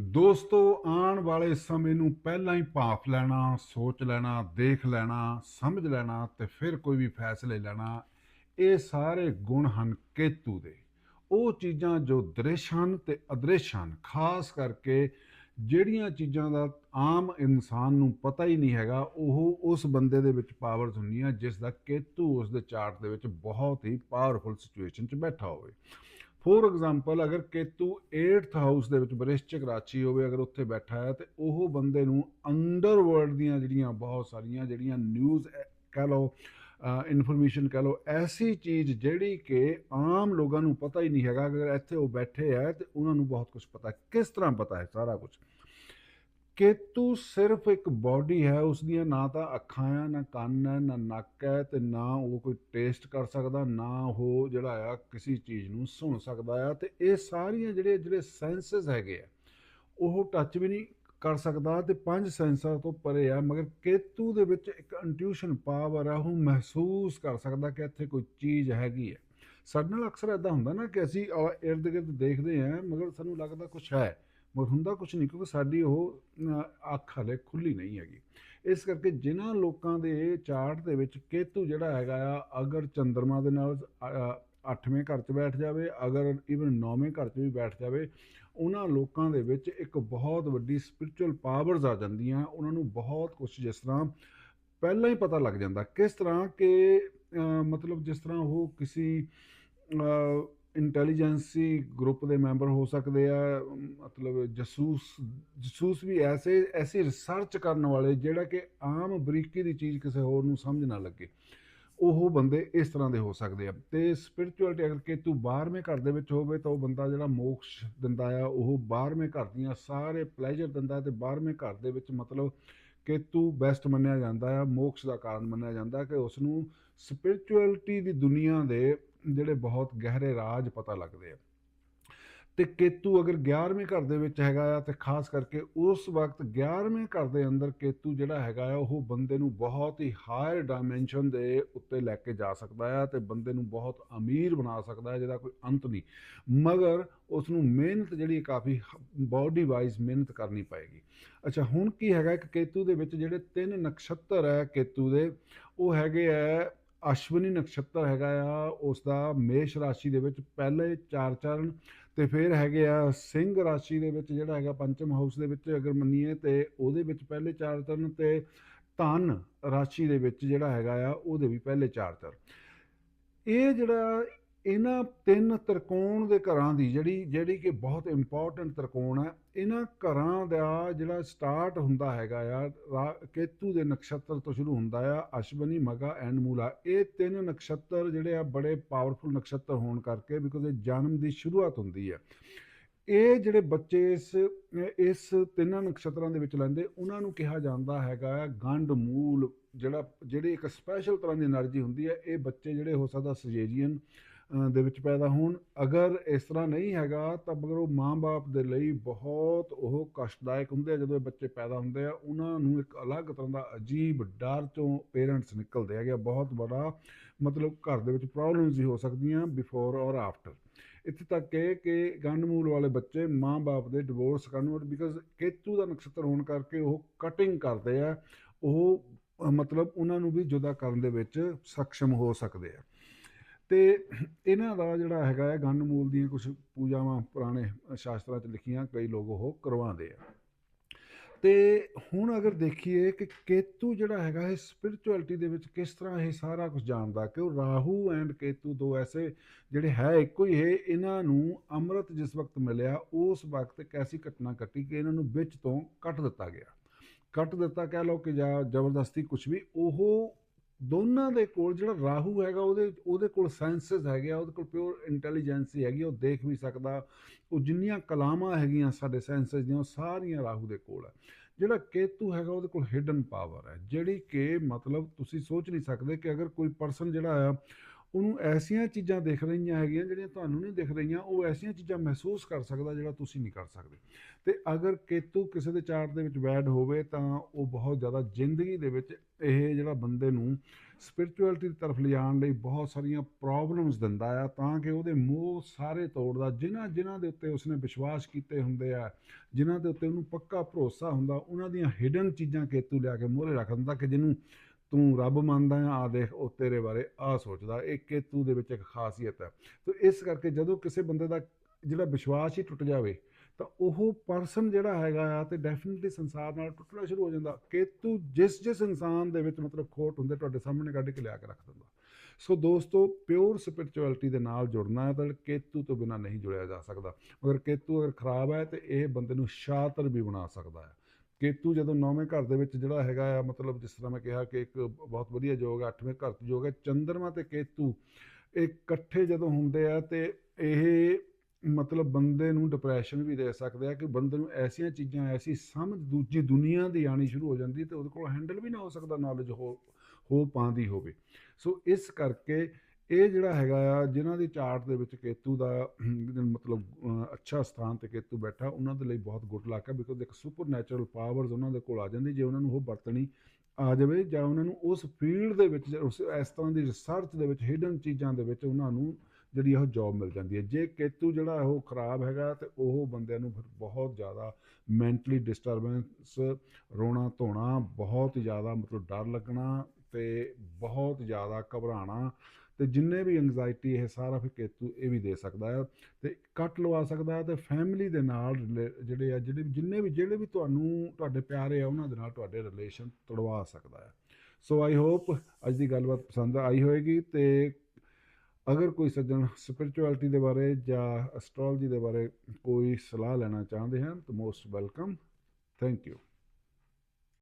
ਦੋਸਤੋ, ਆਉਣ ਵਾਲੇ ਸਮੇਂ ਨੂੰ ਪਹਿਲਾਂ ਹੀ ਭਾਫ ਲੈਣਾ, ਸੋਚ ਲੈਣਾ, ਦੇਖ ਲੈਣਾ, ਸਮਝ ਲੈਣਾ ਤੇ ਫਿਰ ਕੋਈ ਵੀ ਫੈਸਲੇ ਲੈਣਾ, ਇਹ ਸਾਰੇ ਗੁਣ ਹਨ ਕੇਤੂ ਦੇ। ਉਹ ਚੀਜ਼ਾਂ ਜੋ ਦ੍ਰਿਸ਼ ਹਨ ਤੇ ਅਦ੍ਰਿਸ਼ ਹਨ, ਖਾਸ ਕਰਕੇ ਜਿਹੜੀਆਂ ਚੀਜ਼ਾਂ ਦਾ ਆਮ ਇਨਸਾਨ ਨੂੰ ਪਤਾ ਹੀ ਨਹੀਂ ਹੈਗਾ, ਉਹ ਉਸ ਬੰਦੇ ਦੇ ਵਿੱਚ ਪਾਵਰਸ ਹੁੰਦੀਆਂ, ਜਿਸ ਦਾ ਕੇਤੂ ਉਸ ਦੇ ਚਾਰਟ ਦੇ ਵਿੱਚ ਬਹੁਤ ਹੀ ਪਾਵਰਫੁਲ ਸਿਚੁਏਸ਼ਨ 'ਚ ਬੈਠਾ ਹੋਵੇ। ਫੋਰ ਐਗਜ਼ਾਮਪਲ ਅਗਰ ਕੇਤੂ 8th ਹਾਊਸ ਦੇ ਵਿੱਚ ਬ੍ਰਿਸ਼ਚਿਕ ਰਾਸ਼ੀ ਹੋਵੇ, ਅਗਰ ਉੱਥੇ ਬੈਠਾ ਹੈ, ਤੇ ਉਹ ਬੰਦੇ ਨੂੰ ਅੰਡਰਵਰਲਡ ਦੀਆਂ ਜਿਹੜੀਆਂ ਬਹੁਤ ਸਾਰੀਆਂ ਜਿਹੜੀਆਂ ਨਿਊਜ਼ ਕਹ ਲਓ ਇਨਫੋਰਮੇਸ਼ਨ ਕਹ ਲਓ, ਐਸੀ ਚੀਜ਼ ਜਿਹੜੀ ਕਿ ਆਮ ਲੋਕਾਂ ਨੂੰ ਪਤਾ ਹੀ ਨਹੀਂ ਹੈਗਾ, ਅਗਰ ਇੱਥੇ ਉਹ ਬੈਠੇ ਹੈ ਤੇ ਉਹਨਾਂ ਨੂੰ ਬਹੁਤ ਕੁਝ ਪਤਾ ਕਿਸ ਤਰ੍ਹਾਂ ਪਤਾ ਹੈ ਸਾਰਾ ਕੁਝ ਕੇਤੂ ਸਿਰਫ ਇੱਕ ਬਾਡੀ ਹੈ ਉਸ ਦੀਆਂ ਨਾ ਤਾਂ ਅੱਖਾਂ ਆ, ਨਾ ਕੰਨ ਹੈ ਨਾ ਨੱਕ ਹੈ ਤੇ ਨਾ ਉਹ ਕੋਈ ਟੇਸਟ ਕਰ ਸਕਦਾ, ਨਾ ਉਹ ਜਿਹੜਾ ਆ ਕਿਸੇ ਚੀਜ਼ ਨੂੰ ਸੁਣ ਸਕਦਾ ਆ। ਤੇ ਇਹ ਸਾਰੀਆਂ ਜਿਹੜੇ ਜਿਹੜੇ ਸੈਂਸਸ ਹੈਗੇ ਆ, ਉਹ ਟੱਚ ਵੀ ਨਹੀਂ ਕਰ ਸਕਦਾ ਤੇ ਪੰਜ ਸੈਂਸਰ ਤੋਂ ਪਰੇ ਆ, ਮਗਰ ਕੇਤੂ ਦੇ ਵਿੱਚ ਇੱਕ ਇੰਟੂਇਸ਼ਨ ਪਾਵਰ ਆ, ਉਹ ਮਹਿਸੂਸ ਕਰ ਸਕਦਾ ਕਿ ਇੱਥੇ ਕੋਈ ਚੀਜ਼ ਹੈਗੀ ਹੈ ਸਾਡੇ ਨਾਲ ਅਕਸਰ ਇਦਾਂ ਹੁੰਦਾ ਨਾ ਕਿ ਅਸੀਂ ਇਰਦ ਗਿਰਦ ਦੇਖਦੇ ਆ, ਮਗਰ ਸਾਨੂੰ ਲੱਗਦਾ ਕੁਝ ਹੈ। ਮਗਰ ਹੁੰਦਾ ਕੁਝ ਨਹੀਂ, ਕਿਉਂਕਿ ਸਾਡੀ ਉਹ ਅੱਖ ਹਲੇ ਖੁੱਲੀ ਨਹੀਂ ਹੈਗੀ। ਇਸ ਕਰਕੇ ਜਿਨ੍ਹਾਂ ਲੋਕਾਂ ਦੇ ਚਾਰਟ ਦੇ ਵਿੱਚ ਕੇਤੂ ਜਿਹੜਾ ਹੈਗਾ ਆ, ਅਗਰ ਚੰ드ਰਮਾ ਦੇ ਨਾਲ 8ਵੇਂ ਘਰ 'ਚ ਬੈਠ ਜਾਵੇ, ਅਗਰ ਇਵਨ 9ਵੇਂ ਘਰ 'ਚ ਵੀ ਬੈਠ ਜਾਵੇ, ਉਹਨਾਂ ਲੋਕਾਂ ਦੇ ਵਿੱਚ ਇੱਕ ਬਹੁਤ ਵੱਡੀ ਸਪਿਰਚੁਅਲ ਪਾਵਰਸ ਆ ਜਾਂਦੀਆਂ, ਉਹਨਾਂ ਨੂੰ ਬਹੁਤ ਕੁਝ ਜਿਸ ਤਰ੍ਹਾਂ ਪਹਿਲਾਂ ਹੀ ਪਤਾ ਲੱਗ ਜਾਂਦਾ। ਕਿਸ ਤਰ੍ਹਾਂ ਕਿ ਮਤਲਬ ਜਿਸ ਤਰ੍ਹਾਂ ਉਹ ਕਿਸੇ ਇੰਟੈਲੀਜੈਂਸੀ ਗਰੁੱਪ ਦੇ ਮੈਂਬਰ ਹੋ ਸਕਦੇ ਆ, ਮਤਲਬ ਜਸੂਸ ਜਸੂਸ ਵੀ ਐਸੇ, ਐਸੀ ਰਿਸਰਚ ਕਰਨ ਵਾਲੇ ਜਿਹੜਾ ਕਿ ਆਮ ਬਰੀਕੀ ਦੀ ਚੀਜ਼ ਕਿਸੇ ਹੋਰ ਨੂੰ ਸਮਝ ਨਾ ਲੱਗੇ। ਉਹ ਬੰਦੇ ਇਸ ਤਰ੍ਹਾਂ ਦੇ ਹੋ ਸਕਦੇ ਆ। ਤੇ ਸਪਿਰਚੁਅਲਿਟੀ ਅਗਰ ਕਿ ਤੂੰ 12ਵੇਂ ਘਰ ਦੇ ਵਿੱਚ ਹੋਵੇ ਤਾਂ ਉਹ ਬੰਦਾ ਜਿਹੜਾ ਮੋਕਸ਼ ਦਿੰਦਾ ਆ, ਉਹ 12ਵੇਂ ਘਰ ਦੀਆਂ ਸਾਰੇ ਪਲੇਜਰ ਦਿੰਦਾ ਤੇ 12ਵੇਂ ਘਰ ਦੇ ਵਿੱਚ ਮਤਲਬ ਕਿ ਬੈਸਟ ਮੰਨਿਆ ਜਾਂਦਾ ਹੈ ਮੋਕਸ਼ ਦਾ ਕਾਰਨ ਮੰਨਿਆ ਜਾਂਦਾ ਕਿ ਉਸ ਨੂੰ ਸਪਿਰਚੁਅਲਿਟੀ ਦੀ ਦੁਨੀਆ ਦੇ ਜਿਹੜੇ ਬਹੁਤ ਗਹਿਰੇ ਰਾਜ ਪਤਾ ਲੱਗਦੇ ਆ। ਤੇ ਕੇਤੂ ਅਗਰ 11ਵੇਂ ਘਰ ਦੇ ਵਿੱਚ ਹੈਗਾ ਆ ਤੇ ਖਾਸ ਕਰਕੇ ਉਸ ਵਕਤ 11ਵੇਂ ਘਰ ਦੇ ਅੰਦਰ ਕੇਤੂ ਜਿਹੜਾ ਹੈਗਾ ਆ, ਉਹ ਬੰਦੇ ਨੂੰ ਬਹੁਤ ਹੀ ਹਾਇਰ ਡਾਈਮੈਂਸ਼ਨ ਦੇ ਉੱਤੇ ਲੈ ਕੇ ਜਾ ਸਕਦਾ ਆ ਤੇ ਬੰਦੇ ਨੂੰ ਬਹੁਤ ਅਮੀਰ ਬਣਾ ਸਕਦਾ ਹੈ ਜਿਹਦਾ ਕੋਈ ਅੰਤ ਨਹੀਂ। ਮਗਰ ਉਸ ਨੂੰ ਮਿਹਨਤ ਜਿਹੜੀ ਕਾਫੀ ਬਾਡੀ ਵਾਈਜ਼ ਮਿਹਨਤ ਕਰਨੀ ਪਏਗੀ। ਅੱਛਾ, ਹੁਣ ਕੀ ਹੈਗਾ ਕਿ ਕੇਤੂ ਦੇ ਵਿੱਚ ਜਿਹੜੇ ਤਿੰਨ ਨਕਸ਼ਤਰ ਹੈ ਕੇਤੂ ਦੇ, ਉਹ ਹੈਗੇ ਆ ਅਸ਼ਵਨੀ ਨਕਸ਼ਤਰ ਹੈਗਾ ਆ ਉਸ ਦਾ ਮੇਸ਼ ਰਾਸ਼ੀ ਦੇ ਵਿੱਚ ਪਹਿਲੇ ਚਾਰ ਚਰਨ ਤੇ ਫਿਰ ਹੈਗੇ ਆ ਸਿੰਘ ਰਾਸ਼ੀ ਦੇ ਵਿੱਚ ਜਿਹੜਾ ਹੈਗਾ ਪੰਚਮ ਹਾਊਸ ਦੇ ਵਿੱਚ ਅਗਰ ਮੰਨੀਏ ਤੇ ਉਹਦੇ ਵਿੱਚ ਪਹਿਲੇ ਚਾਰ ਚਰਨ ਤੇ ਧਨ ਰਾਸ਼ੀ ਦੇ ਵਿੱਚ ਜਿਹੜਾ ਹੈਗਾ ਆ ਉਹਦੇ ਵੀ ਪਹਿਲੇ ਚਾਰ ਚਰਨ ਇਹ ਜਿਹੜਾ ਇਹਨਾਂ ਤਿੰਨ ਤ੍ਰਿਕੋਣ ਦੇ ਘਰਾਂ ਦੀ ਜਿਹੜੀ ਜਿਹੜੀ ਕਿ ਬਹੁਤ ਇੰਪੋਰਟੈਂਟ ਤ੍ਰਿਕੋਣ ਹੈ, ਇਹਨਾਂ ਘਰਾਂ ਦਾ ਜਿਹੜਾ ਸਟਾਰਟ ਹੁੰਦਾ ਹੈਗਾ ਆ ਕੇਤੂ ਦੇ ਨਕਸ਼ਤਰ ਤੋਂ ਸ਼ੁਰੂ ਹੁੰਦਾ ਆ, ਅਸ਼ਵਨੀ, ਮਗਾ ਐਂਡ ਮੂਲਾ। ਇਹ ਤਿੰਨ ਨਕਸ਼ਤਰ ਜਿਹੜੇ ਆ ਬੜੇ ਪਾਵਰਫੁਲ ਨਕਸ਼ਤਰ ਹੋਣ ਕਰਕੇ ਬਿਕੋਜ਼ ਇਹ ਜਨਮ ਦੀ ਸ਼ੁਰੂਆਤ ਹੁੰਦੀ ਆ। ਇਹ ਜਿਹੜੇ ਬੱਚੇ ਇਸ ਇਸ ਤਿੰਨਾਂ ਨਕਸ਼ਤਰਾਂ ਦੇ ਵਿੱਚ ਲੈਂਦੇ, ਉਹਨਾਂ ਨੂੰ ਕਿਹਾ ਜਾਂਦਾ ਹੈਗਾ ਆ ਗੰਡ ਮੂਲ, ਜਿਹੜਾ, ਜਿਹੜੀ ਇੱਕ ਸਪੈਸ਼ਲ ਤਰ੍ਹਾਂ ਦੀ એનર્ਜੀ ਹੁੰਦੀ ਹੈ ਇਹ ਬੱਚੇ ਜਿਹੜੇ ਹੋ ਸਕਦਾ ਸਜੇਰੀਅਨ ਦੇ ਵਿੱਚ ਪੈਦਾ ਹੋਣ। ਅਗਰ ਇਸ ਤਰ੍ਹਾਂ ਨਹੀਂ ਹੈਗਾ, ਤਾਂ ਮਗਰ ਉਹ ਮਾਂ-ਬਾਪ ਦੇ ਲਈ ਬਹੁਤ ਉਹ ਕਸ਼ਟਦਾਇਕ ਹੁੰਦੇ ਆ, ਜਦੋਂ ਇਹ ਬੱਚੇ ਪੈਦਾ ਹੁੰਦੇ ਆ, ਉਹਨਾਂ ਨੂੰ ਇੱਕ ਅਲੱਗ ਤਰ੍ਹਾਂ ਦਾ ਅਜੀਬ ਡਰ ਚੋਂ ਪੇਰੈਂਟਸ ਨਿਕਲਦੇ ਹੈਗੇ ਆ। ਬਹੁਤ ਬੜਾ ਮਤਲਬ ਘਰ ਦੇ ਵਿੱਚ ਪ੍ਰੋਬਲਮਸ ਵੀ ਹੋ ਸਕਦੀਆਂ ਬਿਫੋਰ ਔਰ ਆਫਟਰ ਇੱਥੇ ਤੱਕ ਕਿ ਕਿ ਗੰਡਮੂਲ ਵਾਲੇ ਬੱਚੇ ਮਾਂ-ਬਾਪ ਦੇ ਡਿਵੋਰਸ ਕਰਨ ਬਿਕਾਜ਼ ਕੇਤੂ ਦਾ ਨਕਸ਼ਤਰ ਹੋਣ ਕਰਕੇ ਉਹ ਕਟਿੰਗ ਕਰਦੇ ਆ। ਉਹ ਮਤਲਬ ਉਹਨਾਂ ਨੂੰ ਵੀ ਜੁਦਾ ਕਰਨ ਦੇ ਵਿੱਚ ਸક્ષਮ ਹੋ ਸਕਦੇ ਆ। ਤੇ ਇਹਨਾਂ ਦਾ ਜਿਹੜਾ ਹੈਗਾ ਹੈ ਗੰਡਮੂਲ ਦੀਆਂ ਕੁਝ ਪੂਜਾਵਾਂ ਪੁਰਾਣੇ ਸ਼ਾਸਤਰਾਂ 'ਚ ਲਿਖੀਆਂ, ਕਈ ਲੋਕ ਉਹ ਕਰਵਾਉਂਦੇ ਆ। ਤੇ ਹੁਣ ਅਗਰ ਦੇਖੀਏ ਕਿ ਕੇਤੂ ਜਿਹੜਾ ਹੈਗਾ ਇਹ ਸਪਿਰਚੁਅਲਿਟੀ ਦੇ ਵਿੱਚ ਕਿਸ ਤਰ੍ਹਾਂ ਇਹ ਸਾਰਾ ਕੁਝ ਜਾਣਦਾ, ਕਿ ਉਹ ਰਾਹੂ ਐਂਡ ਕੇਤੂ ਦੋ ਐਸੇ ਜਿਹੜੇ ਹੈ ਇੱਕੋ ਹੀ ਹੈ ਇਹਨਾਂ ਨੂੰ ਅੰਮ੍ਰਿਤ ਜਿਸ ਵਕਤ ਮਿਲਿਆ, ਉਸ ਵਕਤ ਇੱਕ ਐਸੀ ਘਟਨਾ ਘਟੀ ਕਿ ਇਹਨਾਂ ਨੂੰ ਵਿੱਚ ਤੋਂ ਕੱਟ ਦਿੱਤਾ ਗਿਆ। ਕੱਟ ਦਿੱਤਾ ਕਹਿ ਲਓ ਕਿ ਜਾਂ ਜ਼ਬਰਦਸਤੀ ਕੁਝ ਵੀ, ਉਹ ਦੋਨਾਂ ਦੇ ਕੋਲ ਜਿਹੜਾ ਰਾਹੂ ਹੈਗਾ ਉਹਦੇ ਉਹਦੇ ਕੋਲ ਸੈਂਸਸ ਹੈਗੇ ਆ ਉਹਦੇ ਕੋਲ ਪਿਓਰ ਇੰਟੈਲੀਜੈਂਸੀ ਹੈਗੀ ਆ, ਉਹ ਦੇਖ ਵੀ ਸਕਦਾ। ਉਹ ਜਿੰਨੀਆਂ ਕਲਾਮਾਂ ਹੈਗੀਆਂ ਸਾਡੇ ਸੈਂਸਸ ਦੀਆਂ ਉਹ ਸਾਰੀਆਂ ਰਾਹੂ ਦੇ ਕੋਲ ਹੈ ਜਿਹੜਾ ਕੇਤੂ ਹੈਗਾ ਉਹਦੇ ਕੋਲ ਹਿਡਨ ਪਾਵਰ ਹੈ ਜਿਹੜੀ ਕਿ ਮਤਲਬ ਤੁਸੀਂ ਸੋਚ ਨਹੀਂ ਸਕਦੇ ਕਿ ਅਗਰ ਕੋਈ ਪਰਸਨ ਜਿਹੜਾ ਆ ਉਹਨੂੰ ਐਸੀਆਂ ਚੀਜ਼ਾਂ ਦਿਖ ਰਹੀਆਂ ਹੈਗੀਆਂ ਜਿਹੜੀਆਂ ਤੁਹਾਨੂੰ ਨਹੀਂ ਦਿਖ ਰਹੀਆਂ, ਉਹ ਐਸੀਆਂ ਚੀਜ਼ਾਂ ਮਹਿਸੂਸ ਕਰ ਸਕਦਾ ਜਿਹੜਾ ਤੁਸੀਂ ਨਹੀਂ ਕਰ ਸਕਦੇ। ਤੇ ਅਗਰ ਕੇਤੂ ਕਿਸੇ ਦੇ ਚਾਰਟ ਦੇ ਵਿੱਚ ਬੈਡ ਹੋਵੇ ਤਾਂ ਉਹ ਬਹੁਤ ਜ਼ਿਆਦਾ ਜ਼ਿੰਦਗੀ ਦੇ ਵਿੱਚ ਇਹ ਜਿਹੜਾ ਬੰਦੇ ਨੂੰ ਸਪਿਰਚੁਅਲਿਟੀ ਦੀ ਤਰਫ ਲਿਜਾਣ ਲਈ ਬਹੁਤ ਸਾਰੀਆਂ ਪ੍ਰੋਬਲਮਸ ਦਿੰਦਾ ਆ, ਤਾਂ ਕਿ ਉਹਦੇ ਮੋਹ ਸਾਰੇ ਤੋੜਦਾ। ਜਿਨ੍ਹਾਂ ਜਿਨ੍ਹਾਂ ਦੇ ਉੱਤੇ ਉਸਨੇ ਵਿਸ਼ਵਾਸ ਕੀਤੇ ਹੁੰਦੇ ਆ, ਜਿਨ੍ਹਾਂ ਦੇ ਉੱਤੇ ਉਹਨੂੰ ਪੱਕਾ ਭਰੋਸਾ ਹੁੰਦਾ, ਉਹਨਾਂ ਦੀਆਂ ਹਿਡਨ ਚੀਜ਼ਾਂ ਕੇਤੂ ਲਿਆ ਕੇ ਮੂਹਰੇ ਰੱਖ ਦਿੰਦਾ ਕਿ ਜਿਹਨੂੰ ਤੂੰ ਰੱਬ ਮੰਨਦਾ ਆ ਦੇਖ, ਉਹ ਤੇਰੇ ਬਾਰੇ ਆ ਸੋਚਦਾ, ਇਹ ਕੇਤੂ ਦੇ ਵਿੱਚ ਇੱਕ ਖਾਸੀਅਤ ਹੈ। ਤੇ ਇਸ ਕਰਕੇ ਜਦੋਂ ਕਿਸੇ ਬੰਦੇ ਦਾ ਜਿਹੜਾ ਵਿਸ਼ਵਾਸ ਹੀ ਟੁੱਟ ਜਾਵੇ, ਤਾਂ ਉਹ ਪਰਸਨ ਜਿਹੜਾ ਹੈਗਾ ਆ ਤੇ ਡੈਫੀਨਿਟਲੀ ਸੰਸਾਰ ਨਾਲ ਟੁੱਟਣਾ ਸ਼ੁਰੂ ਹੋ ਜਾਂਦਾ ਕੇਤੂ ਜਿਸ ਜਿਸ ਇਨਸਾਨ ਦੇ ਵਿੱਚ ਮਤਲਬ ਖੋਟ ਹੁੰਦੇ ਤੁਹਾਡੇ ਸਾਹਮਣੇ ਕੱਢ ਕੇ ਲਿਆ ਕੇ ਰੱਖ ਦਿੰਦਾ। ਸੋ ਦੋਸਤੋ ਪਿਓਰ ਸਪਿਰਚੁਅਲਿਟੀ ਦੇ ਨਾਲ ਜੁੜਨਾ ਹੈ ਤਾਂ ਕੇਤੂ ਤੋਂ ਬਿਨਾ ਨਹੀਂ ਜੁੜਿਆ ਜਾ ਸਕਦਾ। ਅਗਰ ਕੇਤੂ ਅਗਰ ਖਰਾਬ ਹੈ ਤੇ ਇਹ ਬੰਦੇ ਨੂੰ ਸ਼ਾਤਰ ਵੀ ਬਣਾ ਸਕਦਾ ਹੈ। ਕੇਤੂ ਜਦੋਂ ਨੌਵੇਂ ਘਰ ਦੇ ਵਿੱਚ ਜਿਹੜਾ ਹੈਗਾ ਆ, ਮਤਲਬ ਜਿਸ ਤਰ੍ਹਾਂ ਮੈਂ ਕਿਹਾ ਕਿ ਇੱਕ ਬਹੁਤ ਵਧੀਆ ਯੋਗ ਹੈ ਅੱਠਵੇਂ ਘਰ 'ਚ ਯੋਗ ਹੈ ਚੰਦਰਮਾ ਤੇ ਕੇਤੂ, ਇਹ ਇਕੱਠੇ ਜਦੋਂ ਹੁੰਦੇ ਆ ਤੇ ਇਹ ਮਤਲਬ ਬੰਦੇ ਨੂੰ ਡਿਪਰੈਸ਼ਨ ਵੀ ਦੇ ਸਕਦੇ ਆ ਕਿ ਬੰਦੇ ਨੂੰ ਐਸੀਆਂ ਚੀਜ਼ਾਂ, ਐਸੀ ਸਮਝ ਦੂਜੀ ਦੁਨੀਆ ਦੀ ਆਣੀ ਸ਼ੁਰੂ ਹੋ ਜਾਂਦੀ ਤੇ ਉਹਦੇ ਕੋਲ ਹੈਂਡਲ ਵੀ ਨਾ ਹੋ ਸਕਦਾ ਨੌਲੇਜ ਹੋ ਹੋ ਪਾਉਂਦੀ ਹੋਵੇ। ਸੋ ਇਸ ਕਰਕੇ ਇਹ ਜਿਹੜਾ ਹੈਗਾ ਆ, ਜਿਨ੍ਹਾਂ ਦੀ ਚਾਰਟ ਦੇ ਵਿੱਚ ਕੇਤੂ ਦਾ ਮਤਲਬ ਅੱਛਾ ਸਥਾਨ ਤੇ ਕੇਤੂ ਬੈਠਾ, ਉਹਨਾਂ ਦੇ ਲਈ ਬਹੁਤ ਗੁੱਡ ਲੱਕ ਹੈ ਬਿਕੋਜ਼ ਇੱਕ ਸੁਪਰ ਨੈਚੁਰਲ ਪਾਵਰਸ ਉਹਨਾਂ ਦੇ ਕੋਲ ਆ ਜਾਂਦੀ, ਜੇ ਉਹਨਾਂ ਨੂੰ ਉਹ ਵਰਤਣੀ ਆ ਜਾਵੇ, ਜਾਂ ਉਹਨਾਂ ਨੂੰ ਉਸ ਫੀਲਡ ਦੇ ਵਿੱਚ, ਉਸ, ਇਸ ਤਰ੍ਹਾਂ ਦੀ ਰਿਸਰਚ ਦੇ ਵਿੱਚ ਹਿਡਨ ਚੀਜ਼ਾਂ ਦੇ ਵਿੱਚ ਉਹਨਾਂ ਨੂੰ ਜਿਹੜੀ ਉਹ ਜੌਬ ਮਿਲ ਜਾਂਦੀ ਹੈ ਜੇ ਕੇਤੂ ਜਿਹੜਾ ਉਹ ਖਰਾਬ ਹੈਗਾ, ਤੇ ਉਹ ਬੰਦਿਆਂ ਨੂੰ ਫਿਰ ਬਹੁਤ ਜ਼ਿਆਦਾ ਮੈਂਟਲੀ ਡਿਸਟਰਬੈਂਸ ਰੋਣਾ ਧੋਣਾ, ਬਹੁਤ ਜ਼ਿਆਦਾ ਮਤਲਬ ਡਰ ਲੱਗਣਾ, ਤੇ ਬਹੁਤ ਜ਼ਿਆਦਾ ਘਬਰਾਣਾ ਤੇ ਜਿੰਨੇ ਵੀ ਐਂਗਜ਼ਾਇਟੀ ਇਹ ਸਾਰਾ ਫਿਰ ਕੇਤੂ ਇਹ ਵੀ ਦੇ ਸਕਦਾ ਹੈ ਤੇ ਕੱਟ ਲਵਾ ਸਕਦਾ ਹੈ ਤੇ ਫੈਮਿਲੀ ਦੇ ਨਾਲ ਰਿਲੇ- ਜਿਹੜੇ ਆ, ਜਿਹੜੇ ਜਿੰਨੇ ਵੀ, ਜਿਹੜੇ ਵੀ ਤੁਹਾਨੂੰ, ਤੁਹਾਡੇ ਪਿਆਰੇ ਆ, ਉਹਨਾਂ ਦੇ ਨਾਲ ਤੁਹਾਡੇ ਰਿਲੇਸ਼ਨ ਤੜਵਾ ਸਕਦਾ ਹੈ ਸੋ ਆਈ ਹੋਪ ਅੱਜ ਦੀ ਗੱਲਬਾਤ ਪਸੰਦ ਆਈ ਹੋਏਗੀ ਤੇ ਅਗਰ ਕੋਈ ਸੱਜਣ ਸਪਿਰਚੁਅਲਿਟੀ ਦੇ ਬਾਰੇ ਜਾਂ ਐਸਟ੍ਰੋਲੋਜੀ ਦੇ ਬਾਰੇ ਕੋਈ ਸਲਾਹ ਲੈਣਾ ਚਾਹੁੰਦੇ ਹਨ ਤਾਂ ਮੋਸਟ ਵੈਲਕਮ ਥੈਂਕ ਯੂ